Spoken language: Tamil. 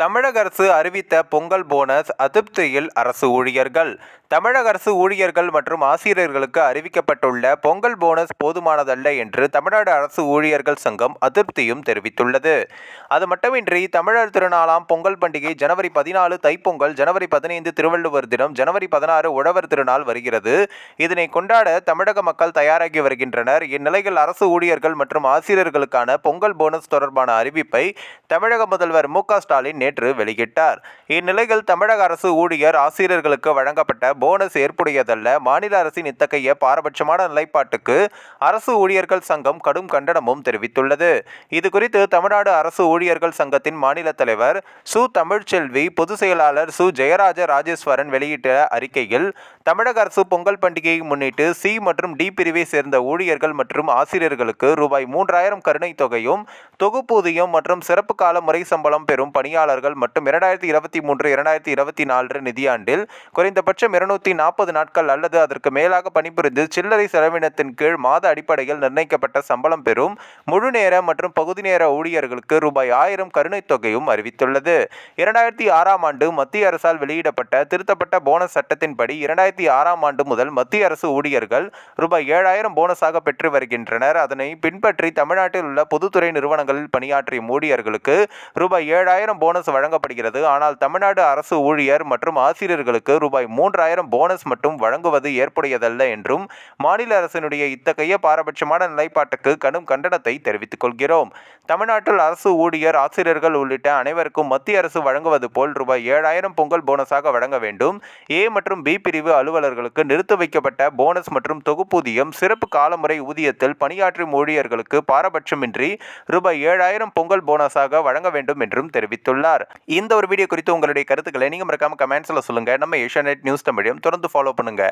தமிழக அரசு அறிவித்த பொங்கல் போனஸ் அதிருப்தியில் அரசு ஊழியர்கள். தமிழக அரசு ஊழியர்கள் மற்றும் ஆசிரியர்களுக்கு அறிவிக்கப்பட்டுள்ள பொங்கல் போனஸ் போதுமானதல்ல என்று தமிழ்நாடு அரசு ஊழியர்கள் சங்கம் அதிருப்தியும் தெரிவித்துள்ளது. அது மட்டுமின்றி தமிழர் திருநாளாம் பொங்கல் பண்டிகை ஜனவரி பதினாலு தைப்பொங்கல் ஜனவரி பதினைந்து திருவள்ளுவர் தினம் ஜனவரி பதினாறு உழவர் திருநாள் வருகிறது. இதனை கொண்டாட தமிழக மக்கள் தயாராகி வருகின்றனர். இந்நிலையில் அரசு ஊழியர்கள் மற்றும் ஆசிரியர்களுக்கான பொங்கல் போனஸ் தொடர்பான அறிவிப்பை தமிழக முதல்வர் மு ஸ்டாலின் நேற்று வெளியிட்டார். இந்நிலையில் தமிழக அரசு ஊழியர் ஆசிரியர்களுக்கு வழங்கப்பட்ட போனஸ் ஏற்புடையதல்ல. மாநில அரசின் இத்தகைய பாரபட்சமான நிலைப்பாட்டுக்கு அரசு ஊழியர்கள் சங்கம் கடும் கண்டனமும் தெரிவித்துள்ளது. இதுகுறித்து தமிழ்நாடு அரசு ஊழியர்கள் சங்கத்தின் மாநில தலைவர் சு. தமிழ்ச்செல்வி பொதுச் செயலாளர் சு. ஜெயராஜ ராஜேஸ்வரன் வெளியிட்ட அறிக்கையில் தமிழக அரசு பொங்கல் பண்டிகையை முன்னிட்டு சி மற்றும் டி பிரிவை சேர்ந்த ஊழியர்கள் மற்றும் ஆசிரியர்களுக்கு ரூபாய் மூன்றாயிரம் கருணைத் தொகையும் தொகுப்பூதியம் மற்றும் சிறப்பு கால முறை சம்பளம் பெறும் பணியாளர்கள் மற்றும் இரண்டாயிரத்தி இருபத்தி மூன்று இரண்டாயிரத்தி இருபத்தி நாலு நிதியாண்டில் குறைந்தபட்சம் இருநூத்தி நாற்பது நாட்கள் அல்லது அதற்கு மேலாக பணிபுரிந்து சில்லறை செலவினத்தின் கீழ் மாத அடிப்படையில் நிர்ணயிக்கப்பட்ட சம்பளம் பெறும் முழு நேர மற்றும் பகுதி நேர ஊழியர்களுக்கு ரூபாய் ஆயிரம் கருணைத் தொகையும் அறிவித்துள்ளது. இரண்டாயிரத்தி ஆறாம் ஆண்டு மத்திய அரசால் வெளியிடப்பட்ட திருத்தப்பட்ட போனஸ் சட்டத்தின்படி இரண்டாயிரத்தி ஆறாம் ஆண்டு முதல் மத்திய அரசு ஊழியர்கள் ரூபாய் ஏழாயிரம் போனஸாக பெற்று வருகின்றனர். அதனை பின்பற்றி தமிழ்நாட்டில் உள்ள பொதுத்துறை நிறுவனங்களில் பணியாற்றிய ஊழியர்களுக்கு ரூபாய் ஏழாயிரம் போனஸ் வழங்கப்படுகிறது. ஆனால் தமிழ்நாடு அரசு ஊழியர் மற்றும் ஆசிரியர்களுக்கு ரூபாய் மூன்றாயிரம் போனஸ் மட்டும் வழங்குவது ஏற்புடையதல்ல என்றும் மாநில அரசினுடைய இத்தகைய பாரபட்சமான நிலைப்பாட்டுக்கு கடும் கண்டனத்தை தெரிவித்துக் கொள்கிறோம். தமிழ்நாட்டில் அரசு ஊழியர் ஆசிரியர்கள் உள்ளிட்ட அனைவருக்கும் மத்திய அரசு வழங்குவது போல் ரூபாய் ஏழாயிரம் பொங்கல் போனஸாக வழங்க வேண்டும். ஏ மற்றும் பி பிரிவு அலுவலர்களுக்கு நிறுத்தி வைக்கப்பட்ட போனஸ் மற்றும் தொகுப்பூதியம் சிறப்பு காலமுறை ஊதியத்தில் பணியாற்றும் ஊழியர்களுக்கு பாரபட்சமின்றி ரூபாய் ஏழாயிரம் பொங்கல் போனஸாக வழங்க வேண்டும் என்றும் தெரிவித்துள்ளார். இந்த ஒரு வீடியோ குறித்து உங்களுடைய கருத்துக்களை நீங்க மறக்காம கமெண்ட்ஸ்ல சொல்லுங்க. நம்ம ஏஷியா நியூஸ் தமிழையும் தொடர்ந்து ஃபாலோ பண்ணுங்க.